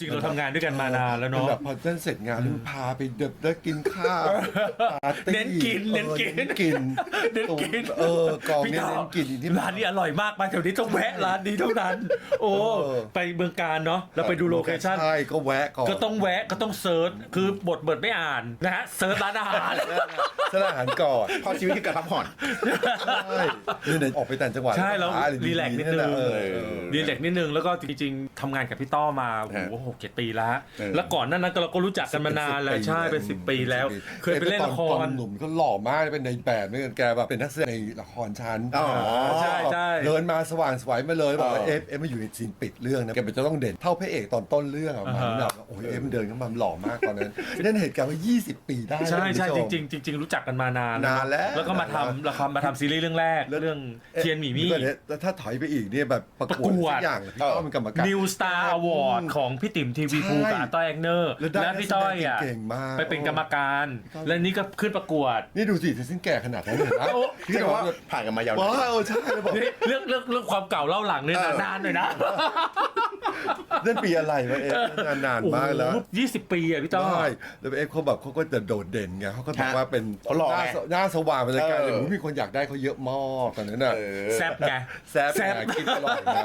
ริงๆเราทำงานด้วยกันมานานแล้วเป็นเนาะ แบบพอเต้นเสร็จงานแล้วพาไปเดิบแล้วกินข้าวปาร์ตี้เน้นกินเน้นกิน ออเน้นกินเน้นกินเออกองพี่เนี่ยต่อเน้นกินอีกที่ ร้านนี้อร่อยมากไปแถวนี้ต้องแวะร้านนี้เท่านั้น โอ้เออ ไปเมืองการเนาะแล้วไปดูโลเคชั่น ใช่ก็แวะก่อนก็ต้องแวะก็ต้องเซิร์ชคือบทเบิดไม่อ่านนะฮะเซิร์ชร้านอาหารสร้างอาหารก่อนพอชีวิตคือการพักผ่อน ใช่เนี่ยออกไปแต่างจังหวัดใช่แล้วหาอะไรรีแลกซ์นิดนึงเออ รีแลกซ์นิดนึงแล้วก็จริงๆทำงานกับพี่ต้อมาโอ้โหฮะหกเจ็ดปีแล้วเออ แล้วก่อนหนั้นนั้นเราก็รู้จักกันมานานแล้วใช่เป็นสิบปีแล้ว เคยไปเล่นละคตอร นหนุ่มก็หล่อมากเป็นในแบบเหมือนกันแกแบบเป็นนักแสดงในละครชั้นอ๋อใช่ใช่ เดินมาสว่างสวยมาเลยบอกว่าเออ เอฟเอฟมาอยู่ในซีนปิดเรื่องนะแกเป็นจะต้องเด่นเท่าพระเอกตอนต้นเรื่องอะมันอ่าฮะแบบโอ้ยเอฟมันเดินเข้ามาหล่อมากตอนนั้นนั่นเหตุการณ์ว่า 20 ปีได้ใช่ใช่นะจคุณผู้ชมริงๆจริงๆรู้จักกันมานานนานแล้ว แล้วก็มาทำละครมาทำซีรีส์เรื่องแรกเรื่องเทียนหมีมี่ดี๋วก่อนเนี่ยแล้วถ้าถอยไปอีกเนี่ยแบบประประกกววดดสักอย่างเลยพี่ต้อมเป็นกรรมการ New Star Award ของพี่ติ๋มทีวีภูใช่กับอาต้อยแอกเนอร์แล้วได้และพี่ต้อยอะนักแสดงเก่งมากไปเป็นกรรมการและนี่ก็ขึ้นประกวด นี่ดูสิถึงสิ้นแก่ขนาดนั้นเลยนะโอ้พี่ที่แต่ว่าว่าผ่านกันมายาวนานว้าวใช่แล้วบอกนี่เรื่องเรื่องเรื่องความเก่าเล่าหลังเนี่ยเออนานๆหน่อยนะนั่นปีอะไรวะเอฟนานนานๆมากแล้ว ยี่สิบปีอะพี่ต้อใช่แล้วเอฟเขาแบบเขาก็จะโดดเด่นไงเขาก็แบบฮะว่าเป็นเขาหล่อหน้าไงสหน้าสว่างเป็นรายการเออ เลยโอ้โหมีคนอยากได้เขาเยอะมากตอนนั้นน่ะเออ แซบไง แซ่บแซ่บ ไงคิดอร่อยนะ